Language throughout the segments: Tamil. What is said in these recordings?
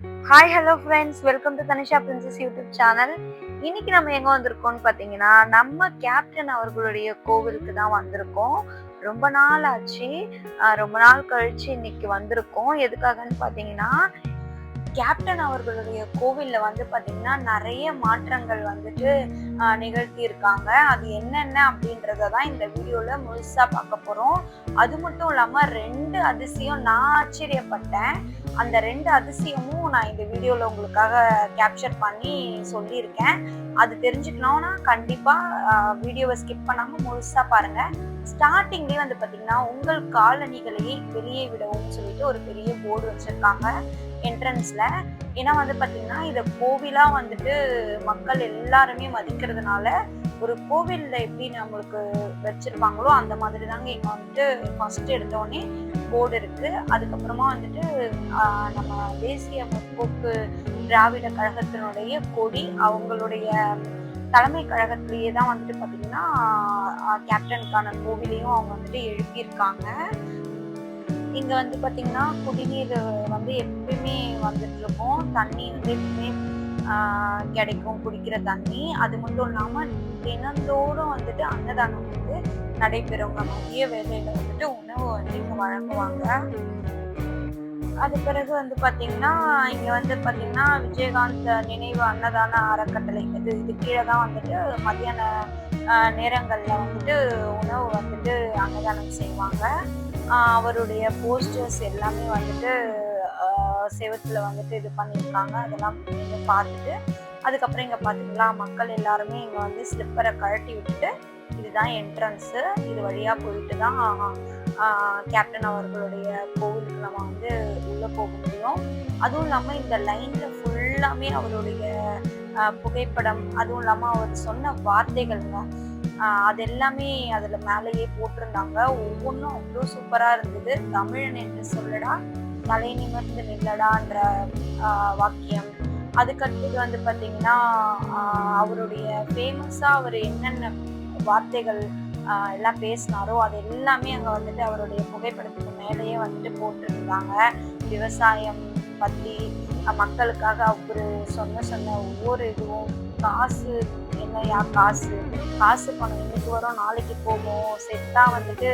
Hi hello friends welcome to Tanisha princess YouTube channel இன்னைக்கு நம்ம எங்க வந்திருக்கோம்னு பார்த்தீங்கன்னா நம்ம கேப்டன் அவர்களுடைய கோவிலுக்கு தான் வந்திருக்கோம். ரொம்ப நாள் ஆச்சு. ஆஹ் ரொம்ப நாள் கழிச்சு இன்னைக்கு வந்திருக்கோம். எதுக்காகன்னு பார்த்தீங்கன்னா கேப்டன் அவர்களுடைய கோவில்ல வந்து பார்த்திங்கன்னா நிறைய மாற்றங்கள் வந்துட்டு நிகழ்த்தியிருக்காங்க. நிகழ்த்தி இருக்காங்க அது என்னென்ன அப்படின்றத தான் இந்த வீடியோல முழுசா பார்க்க போறோம். அது மட்டும் இல்லாம ரெண்டு அதிசயம் நான் ஆச்சரியப்பட்டேன். அந்த ரெண்டு அதிசயமும் நான் இந்த வீடியோல உங்களுக்காக கேப்சர் பண்ணி சொல்லியிருக்கேன். அது தெரிஞ்சுக்கணும்னா கண்டிப்பா வீடியோவை ஸ்கிப் பண்ணாம முழுசா பாருங்க. ஸ்டார்டிங்லேயே வந்து பாத்தீங்கன்னா உங்கள் காலணிகளை வெளியே விடவும் சொல்லிட்டு ஒரு பெரிய போர்டு வச்சிருக்காங்க. என்ட்ரன்ஸில் ஏன்னா வந்து பார்த்திங்கன்னா இதை கோவிலாக வந்துட்டு மக்கள் எல்லாருமே மதிக்கிறதுனால ஒரு கோவிலில் எப்படி நம்மளுக்கு வச்சுருப்பாங்களோ அந்த மாதிரி தாங்க இங்கே வந்துட்டு ஃபர்ஸ்ட் எடுத்தோடனே போர்டு இருக்குது அதுக்கப்புறமா வந்துட்டு நம்ம தேசிய முற்போக்கு திராவிட கழகத்தினுடைய கொடி அவங்களுடைய தலைமை கழகத்திலேயே தான் வந்துட்டு பார்த்திங்கன்னா கேப்டனுக்கான கோவிலையும் அவங்க வந்துட்டு எழுப்பியிருக்காங்க. இங்க வந்து பாத்தீங்கன்னா குடிநீர் வந்து எப்பயுமே வந்துட்டு இருக்கும். தண்ணி வந்து எப்பயுமே கிடைக்கும் குடிக்கிற தண்ணி. அது மட்டும் இல்லாம தினந்தோறும் வந்துட்டு அன்னதானம் வந்து நடைபெறுங்க மதிய வேலையில வந்துட்டு உணவு வந்து இங்க வழங்குவாங்க. அது பிறகு வந்து பாத்தீங்கன்னா இங்க வந்து பாத்தீங்கன்னா விஜயகாந்த் நினைவு அன்னதான அறக்கட்டளை. இது இது கீழே தான் வந்துட்டு மதியான நேரங்களில் நேரங்கள்ல வந்துட்டு உணவு வந்துட்டு அன்னதானம் செய்வாங்க. அவருடைய போஸ்டர்ஸ் எல்லாமே வந்துட்டு ஆஹ், வந்துட்டு இது பண்ணியிருக்காங்க. அதெல்லாம் நீங்க பார்த்துட்டு அதுக்கப்புறம் இங்கே பார்த்தீங்களா மக்கள் எல்லாருமே இங்கே வந்து ஸ்லிப்பரை கழட்டி விட்டுட்டு இதுதான் என்ட்ரன்ஸு இது வழியாக போயிட்டு தான் கேப்டன் அவர்களுடைய கோவிலுக்கு நம்ம வந்து உள்ளே போக முடியும். அதுவும் இல்லாமல் இந்த லைனில் ஃபுல்லாமே அவருடைய புகைப்படம் அதுவும் இல்லாமல் அவர் சொன்ன வார்த்தைகள்ங்க தான் அது எல்லாமே அதுல மேலேயே போட்டிருந்தாங்க. ஒவ்வொன்றும் அவ்வளோ சூப்பரா இருந்தது. தமிழன் என்று சொல்லடா தலை நிமிர்ந்து நில்லடான்ற வாக்கியம். அதுக்கடுத்தது வந்து பார்த்தீங்கன்னா அவருடைய ஃபேமஸா அவர் என்னென்ன வார்த்தைகள் எல்லாம் பேசினாரோ அது எல்லாமே அங்கே வந்துட்டு அவருடைய புகைப்படத்துக்கு மேலேயே வந்துட்டு போட்டிருந்தாங்க. விவசாயம் பற்றி மக்களுக்காக அவரு சொன்ன சொன்ன ஒவ்வொரு இதுவும் காசு என்னையா காசு. காசு பணம் இன்னைக்கு வரும். நாளைக்கு போகும் செத்தா வந்துட்டு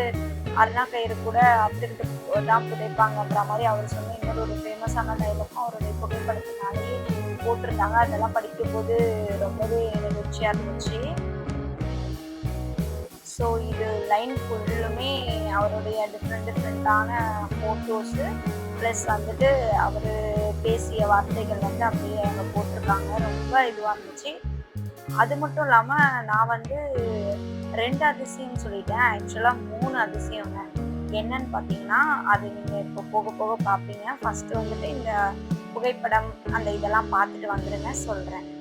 அருணா கயிறு கூட அப்துக்கிட்டு தான் புதைப்பாங்கன்ற மாதிரி அவர் சொன்ன இன்னொரு ஒரு ஃபேமஸான டைலாக்கும் அவருடைய புகைப்படத்தினாலேயே போட்டிருந்தாங்க அதெல்லாம் படிக்கும்போது ரொம்பவே நிகழ்ச்சியா இருந்துச்சு. ஸோ இது லைன் ஃபுல்லுமே அவருடைய டிஃப்ரெண்ட் டிஃப்ரெண்ட்டான ஃபோட்டோஸு ப்ளஸ் வந்துட்டு அவர் பேசிய வார்த்தைகள் வந்து அப்படியே அங்கே போட்டிருக்காங்க. ரொம்ப இதுவாக இருந்துச்சு. அது மட்டும் இல்லாமல் நான் வந்து ரெண்டு அதிசயம் சொல்லிட்டேன். ஆக்சுவலாக மூணு அதிசயங்க. என்னன்னு பார்த்தீங்கன்னா அது நீங்கள் இப்போ போக போக பார்ப்பீங்க ஃபர்ஸ்ட் வந்துட்டு இந்த புகைப்படம் அந்த இதெல்லாம் பார்த்துட்டு வந்துடுங்க சொல்கிறேன்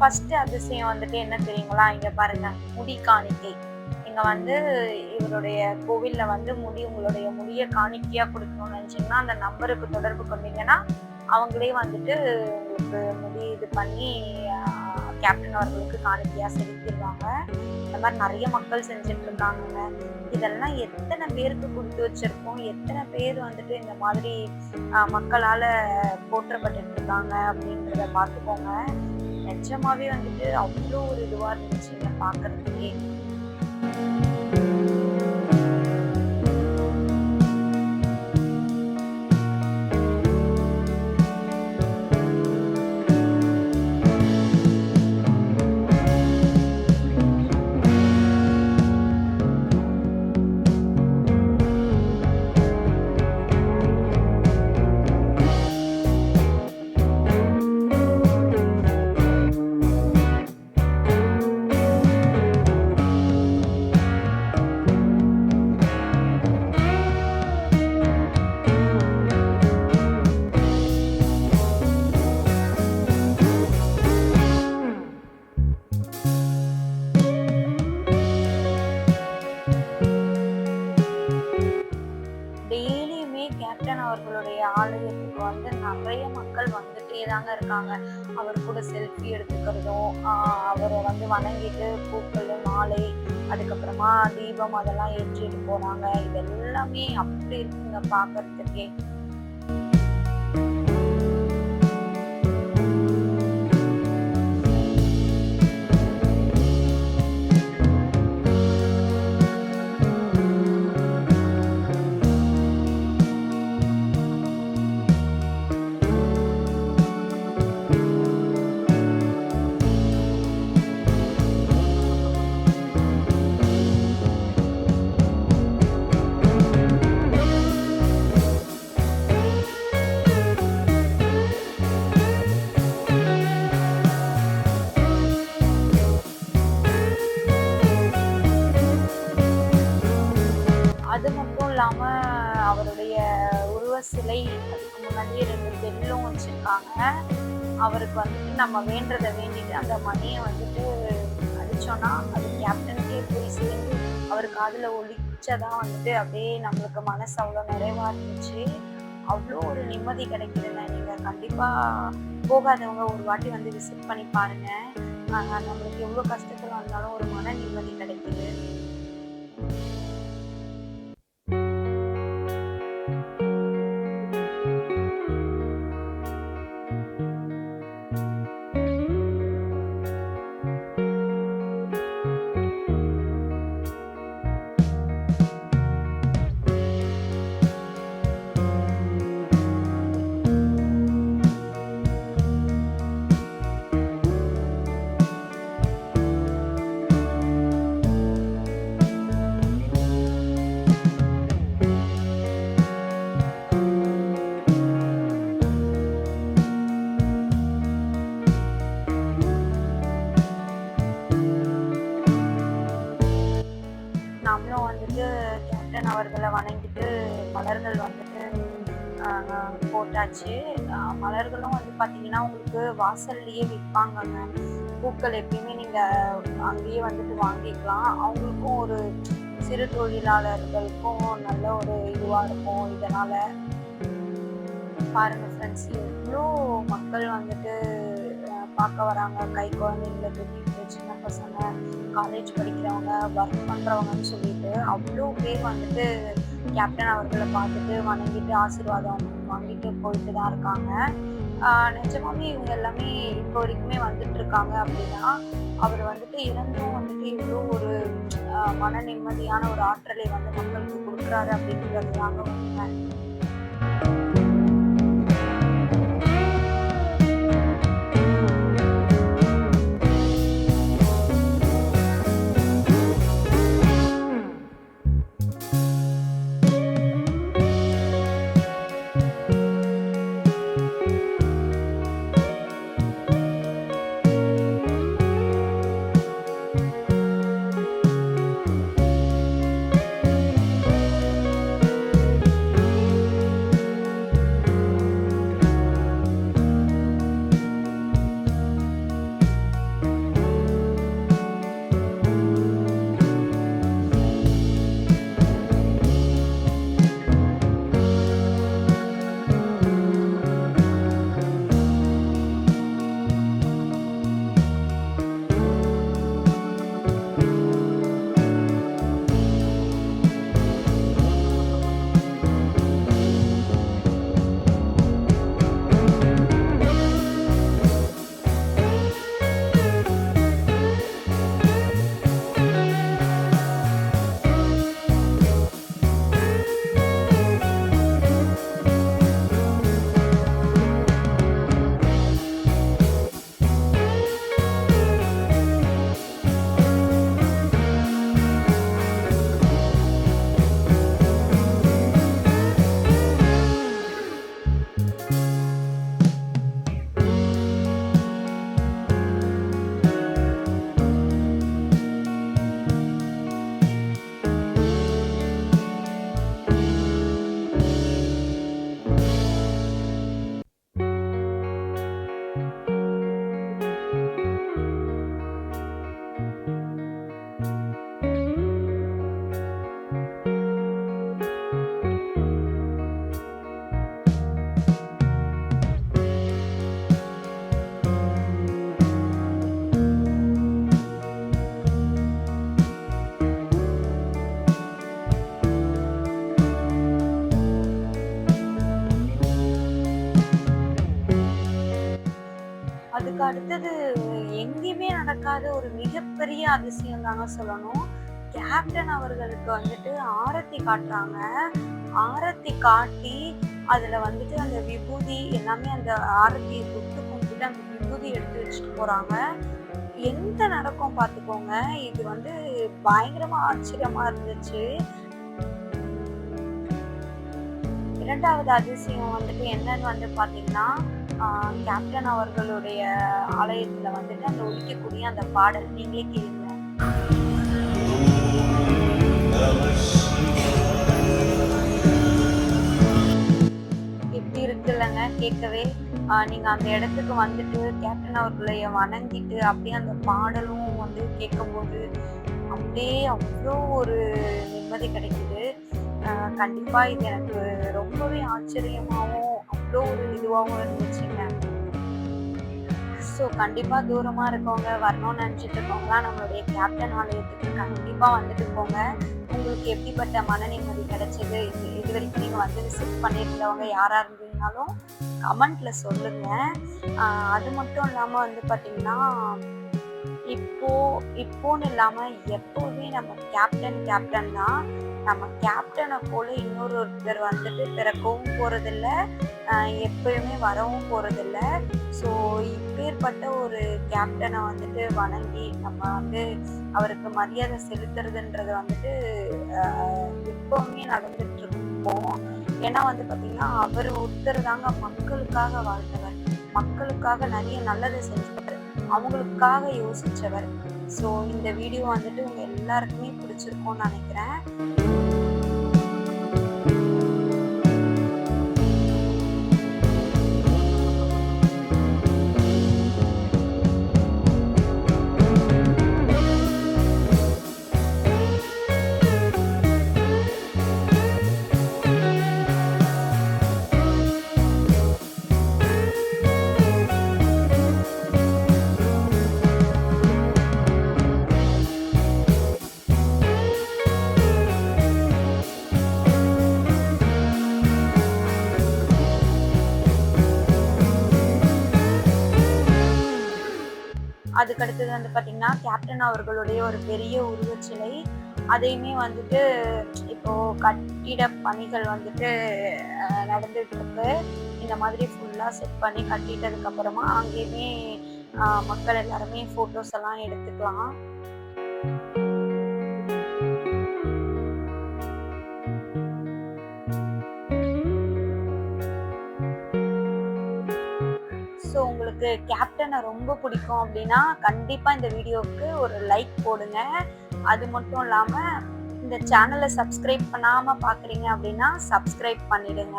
ஃபர்ஸ்ட் அதிசயம் வந்துட்டு என்ன தெரியுங்களா? இங்க பாருங்க முடி காணிக்கை. இங்க வந்து இவருடைய கோவில்ல வந்து முடி உங்களுடைய முடிய காணிக்கையா கொடுக்கணும்னு நினைச்சீங்கன்னா அந்த நம்பருக்கு தொடர்பு கொண்டீங்கன்னா அவங்களே வந்துட்டு உங்களுக்கு முடி இது பண்ணி கேப்டன் அவர்களுக்கு காணிக்கையா செலுத்திடுவாங்க. இந்த மாதிரி நிறைய மக்கள் செஞ்சுட்டு இருக்காங்க இதெல்லாம் எத்தனை பேருக்கு கொடுத்து வச்சிருக்கோம்? எத்தனை பேர் வந்துட்டு இந்த மாதிரி மக்களால் மக்களால போற்றப்பட்டு இருக்காங்க அப்படின்றத பார்த்துக்கோங்க. நிஜமாவே வந்துட்டு அவ்வளோ ஒரு இதுவாக இருந்துச்சு. பார்க்குறதுக்கே தாங்க அவர் கூட செல்ஃபி எடுத்துக்கிறதும் அவரை வந்து வணங்கிட்டு பூக்கள் மாலை அதுக்கப்புறமா தீபம் அதெல்லாம் ஏற்றிட்டு போனாங்க இது எல்லாமே அப்படி இருக்குங்க பார்க்கறதுக்கே அவருடைய உருவ சிலை அதுக்கு முன்னாடியே ரெண்டு பெண்ணும் வச்சுருக்காங்க. அவருக்கு வந்துட்டு நம்ம வேண்டதை வேண்டிட்டு அந்த மணியை வந்துட்டு அடித்தோன்னா அது கேப்டனுக்கே போய் சேர்ந்து அவர் காதில் ஒழிச்சதான் வந்துட்டு அப்படியே நம்மளுக்கு மனசு அவ்வளோ நிறைவா இருந்துச்சு. அவ்வளோ ஒரு நிம்மதி கிடைக்குதுங்க. நீங்கள் கண்டிப்பாக போகாதவங்க ஒரு வாட்டி வந்து விசிட் பண்ணி பாருங்கள் நம்மளுக்கு எவ்வளோ கஷ்டத்தில் வந்தாலும் ஒரு மன நிம்மதி கிடைக்குது. போட்டாச்சு மலர்களும் வந்து பார்த்தீங்கன்னா உங்களுக்கு வாசல்லையே விற்பாங்கங்க பூக்கள் எப்பயுமே நீங்கள் அங்கேயே வந்துட்டு வாங்கிக்கலாம். அவங்களுக்கும் ஒரு சிறு தொழிலாளர்களுக்கும் நல்ல ஒரு இதுவாக இருக்கும் இதனால். பாருங்கள் ஃப்ரெண்ட்ஸ் எவ்வளோ மக்கள் வந்துட்டு பார்க்க வராங்க. கை குழந்தைங்களை தூக்கிட்டு சின்ன பசங்க காலேஜ் படிக்கிறவங்க ஒர்க் பண்ணுறவங்கன்னு சொல்லிட்டு அவ்வளோ பேர் வந்துட்டு கேப்டன் அவர்களை பார்த்துட்டு வணங்கிட்டு ஆசீர்வாதம் வாங்கிட்டு போயிட்டு தான் இருக்காங்க. நிஜமாவே இவங்க எல்லாமே இப்போ வரைக்குமே வந்துட்டு இருக்காங்க அப்படின்னா அவர் வந்துட்டு இறந்தும் வந்துட்டு இவ்வளோ ஒரு மன நிம்மதியான ஒரு ஆற்றலை வந்து மக்களுக்கு கொடுக்குறாரு அப்படிங்கிறது தாங்க உண்மை. அடுத்தது எங்கேயுமே நடக்காத ஒரு மிகப்பெரிய அதிசயம் தாங்க சொல்லணும். கேப்டன் அவர்களுக்கு வந்துட்டு ஆரத்தி காட்டுறாங்க. ஆரத்தி காட்டி அதுல வந்துட்டு அந்த விபூதி எல்லாமே அந்த ஆரத்தி தொட்டு கும்பிட்டு அந்த விபூதி எடுத்து வச்சுட்டு போறாங்க. எந்த நடக்கும் பார்த்துக்கோங்க. இது வந்து பயங்கரமா ஆச்சரியமா இருந்துச்சு. இரண்டாவது அதிசயம் வந்துட்டு என்னன்னு வந்து பாத்தீங்கன்னா கேப்டன் அவர்களுடைய ஆலயத்துல வந்துட்டு அந்த ஒழிக்கக்கூடிய அந்த பாடல் நீங்களே கேளுங்க. எப்படி இருக்குல்லங்க? கேட்கவே. நீங்கள் நீங்க அந்த இடத்துக்கு வந்துட்டு கேப்டன் அவர்களைய வணங்கிட்டு அப்படியே அந்த பாடலும் வந்து கேட்கும்போது அப்படியே அவ்வளோ ஒரு நிம்மதி கிடைக்குது. கண்டிப்பாக கண்டிப்பா இது எனக்கு ரொம்பவே ஆச்சரியமாகவும் அவ்வளோ ஒரு இதுவாகவும் இருந்துச்சுங்க ஸோ கண்டிப்பாக தூரமாக இருக்கவங்க வரணும்னு நினச்சிட்டு இருக்கவங்களாம் நம்மளுடைய கேப்டன் ஆலயத்துக்கு கண்டிப்பாக வந்துட்டு போங்க. உங்களுக்கு எப்படிப்பட்ட மன நிம்மதி கிடைச்சது இது இது வரைக்கும் நீங்கள் வந்து விசிட் பண்ணியிருந்தவங்க யாராக இருந்தீங்கனாலும் கமெண்ட்ல சொல்லுங்க. அது மட்டும் இல்லாமல் வந்து பார்த்திங்கன்னா இப்போ இப்போன்னு இல்லாம எப்போவுமே நம்ம கேப்டன் கேப்டன் தான் நம்ம கேப்டனை போல இன்னொரு ஒருத்தர் வந்துட்டு பிறக்கவும் போறதில்ல எப்பயுமே வரவும் போறதில்ல. ஸோ இப்பேற்பட்ட ஒரு கேப்டனை வந்துட்டு வணங்கி நம்ம வந்து அவருக்கு மரியாதை செலுத்துறதுன்றது வந்துட்டு எப்பவுமே நடந்துட்டு இருக்கோம் ஏன்னா வந்து பார்த்திங்கன்னா அவர் ஒருத்தர் தாங்க மக்களுக்காக வாழ்ந்தவர். மக்களுக்காக நிறைய நல்லதை செஞ்சு அவங்களுக்காக யோசிச்சவர். ஸோ இந்த வீடியோ வந்துட்டு உங்க எல்லாருக்குமே பிடிச்சிருக்கும்னு நினைக்கிறேன். அதுக்கு அடுத்தது வந்து பார்த்திங்கன்னா கேப்டன் அவர்களுடைய ஒரு பெரிய உருவச்சிலை. அதையுமே வந்துட்டு இப்போ கட்டிட பணிகள் வந்துட்டு நடந்துட்டு இருக்கு இந்த மாதிரி ஃபுல்லாக செட் பண்ணி கட்டிட்டதுக்கு அப்புறமா அங்கேயுமே மக்கள் எல்லாருமே ஃபோட்டோஸ் எல்லாம் எடுத்துக்கலாம். கேப்டனை ரொம்ப பிடிக்கும் அப்படின்னா கண்டிப்பாக இந்த வீடியோவுக்கு ஒரு லைக் போடுங்க. அது மட்டும் இல்லாமல் இந்த சேனலை சப்ஸ்கிரைப் பண்ணாமல் பார்க்குறீங்க அப்படின்னா சப்ஸ்கிரைப் பண்ணிடுங்க.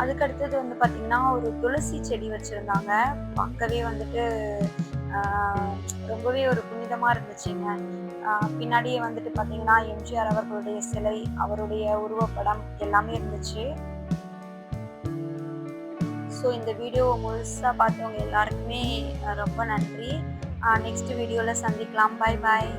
அதுக்கு அடுத்தது வந்து பார்த்திங்கன்னா ஒரு துளசி செடி வச்சுருந்தாங்க. பார்க்கவே வந்துட்டு ரொம்பவே ஒரு புனிதமாக இருந்துச்சுங்க. பின்னாடியே வந்துட்டு பார்த்தீங்கன்னா எம்ஜிஆர் அவர்களுடைய சிலை அவருடைய உருவப்படம் எல்லாமே இருந்துச்சு. ஸோ இந்த வீடியோவை முழுசாக பார்த்தவங்க எல்லாருக்குமே ரொம்ப நன்றி. நெக்ஸ்ட் வீடியோவில் சந்திக்கலாம். பாய் பாய்